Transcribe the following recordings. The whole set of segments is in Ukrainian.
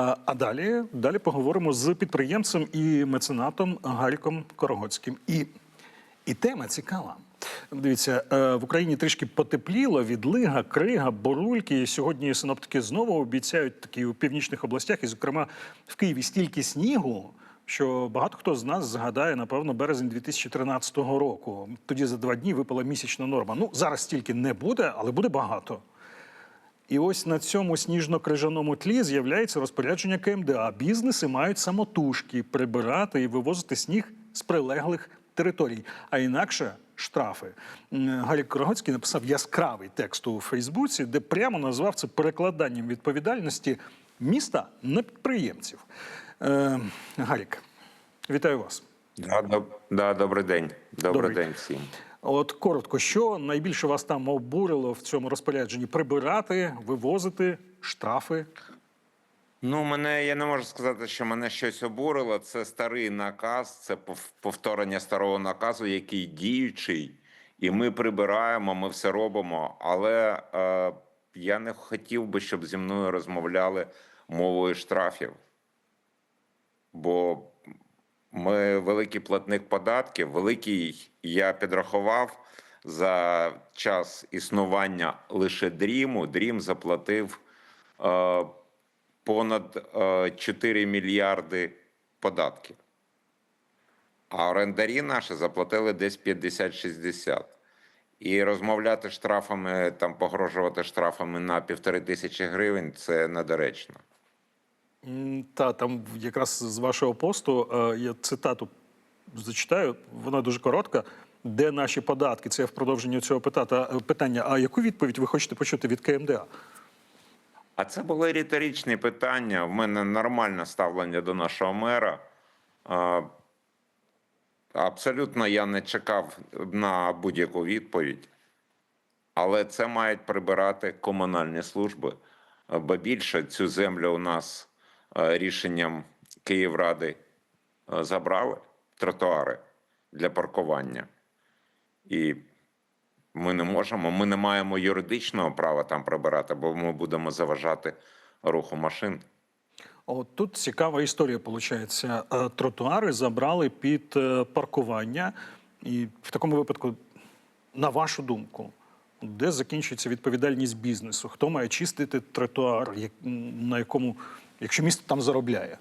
А далі, далі поговоримо з підприємцем і меценатом Гаріком Корогоцьким. І, і тема цікава. Дивіться, е, в Україні трішки потепліло, відлига, крига, борульки. І сьогодні синоптики знову обіцяють такі у північних областях, і, зокрема, в Києві стільки снігу, що багато хто з нас згадає, напевно, березень 2013 року. Тоді за два дні випала місячна норма. Ну, зараз стільки не буде, але буде багато. І ось на цьому сніжно-крижаному тлі з'являється розпорядження КМДА. Бізнеси мають самотужки прибирати і вивозити сніг з прилеглих територій, а інакше штрафи. Гарік Корогоцький написав яскравий текст у Фейсбуці, де прямо назвав це перекладанням відповідальності міста на підприємців. Е, Гарік, вітаю вас. Да, доб... да, добрий день. Добрий, Добрий. день всім. От коротко, що найбільше вас там обурило в цьому розпорядженні? Прибирати, вивозити, штрафи. Ну, мене я не можу сказати, що мене щось обурило. Це старий наказ, це повторення старого наказу, який діючий, і ми прибираємо, ми все робимо. Але е, я не хотів би, щоб зі мною розмовляли мовою штрафів. Бо ми великий платник податків, великий я підрахував за час існування лише дріму. Дрім заплатив е, понад е, 4 мільярди податків. А орендарі наші заплатили десь 50-60. І розмовляти штрафами, там погрожувати штрафами на півтори тисячі гривень це недоречно. Та там якраз з вашого посту е, я цитату зачитаю. Вона дуже коротка. Де наші податки? Це я в продовженні цього е, питання. А яку відповідь ви хочете почути від КМДА? А це були риторичні питання. В мене нормальне ставлення до нашого мера. Абсолютно я не чекав на будь-яку відповідь, але це мають прибирати комунальні служби. Бо більше цю землю у нас е, рішенням Київради е, забрали тротуари для паркування. І ми не можемо, ми не маємо юридичного права там прибирати, бо ми будемо заважати руху машин. От тут цікава історія. Виходить. Тротуари забрали під е, паркування, і в такому випадку, на вашу думку, де закінчується відповідальність бізнесу? Хто має чистити тротуар, на якому, якщо місто там заробляє?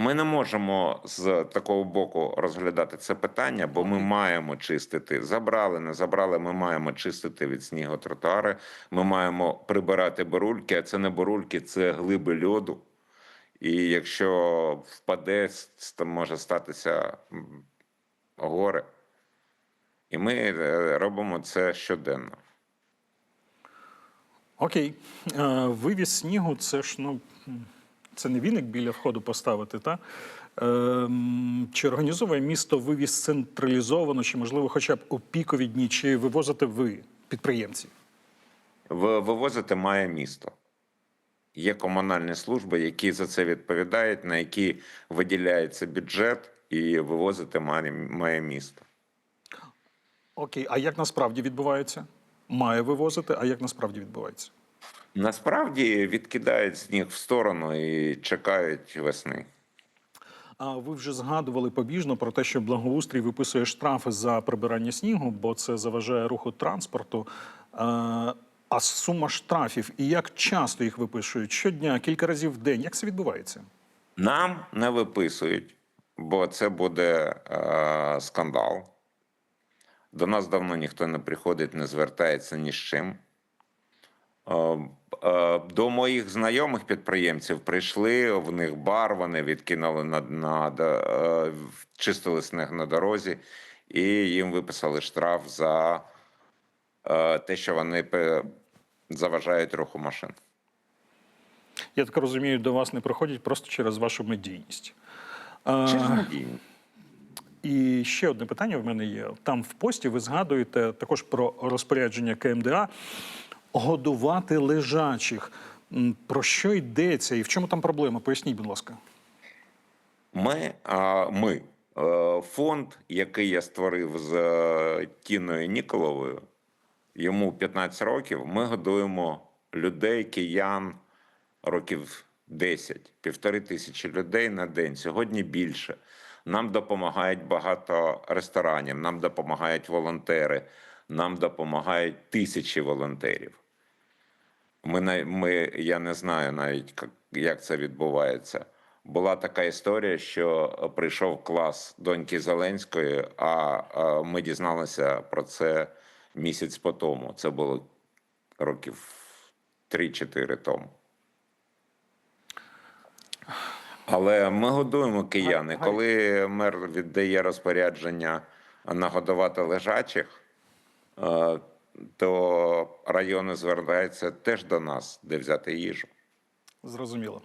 Ми не можемо з такого боку розглядати це питання, бо ми маємо чистити. Забрали, не забрали. Ми маємо чистити від снігу тротуари. Ми маємо прибирати борульки, а це не борульки, це глиби льоду. І якщо впаде, там може статися горе. І ми е, робимо це щоденно. Окей, Е, вивіз снігу це ж ну це не віник біля входу поставити, та? Е, Чи організовує місто вивіз централізовано, чи можливо, хоча б у пікові дні, чи вивозите ви підприємці? Вивозити має місто. Є комунальні служби, які за це відповідають, на які виділяється бюджет, і вивозити має місто. Окей, а як насправді відбувається? Має вивозити, а як насправді відбувається? Насправді відкидають сніг в сторону і чекають весни. А ви вже згадували побіжно про те, що благоустрій виписує штрафи за прибирання снігу, бо це заважає руху транспорту. А, сума штрафів і як часто їх виписують? Щодня, кілька разів в день. Як це відбувається? Нам не виписують, бо це буде е, скандал. До нас давно ніхто не приходить, не звертається ні з чим. Е, е, До моїх знайомих підприємців прийшли, в них бар, вони відкинули на, на е, чистили сніг на дорозі, і їм виписали штраф за те, що вони заважають руху машин. Я так розумію, до вас не приходять просто через вашу медійність. Через надійність. І ще одне питання в мене є. Там в пості ви згадуєте також про розпорядження КМДА годувати лежачих. Про що йдеться і в чому там проблема? Поясніть, будь ласка. Ми, а, ми е, фонд, який я створив з е, Тіною Ніколовою, йому 15 років. Ми годуємо людей, киян років 10, півтори тисячі людей на день. Сьогодні більше. Нам допомагають багато ресторанів, нам допомагають волонтери, нам допомагають тисячі волонтерів. Ми, ми, я не знаю навіть, як- це відбувається. Була така історія, що прийшов клас доньки Зеленської, а ми дізналися про це місяць по тому. Це було років 3-4 тому. Але ми годуємо кияни. Коли мер віддає розпорядження нагодувати лежачих, е, то райони звертаються теж до нас, де взяти їжу. Зрозуміло.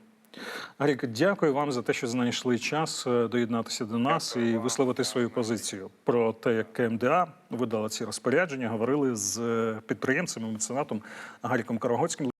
Гарік, дякую вам за те, що знайшли час е, доєднатися до нас і висловити свою позицію про те, як КМДА видала ці розпорядження. Говорили з е, підприємцем і меценатом Гаріком Карагоцьким.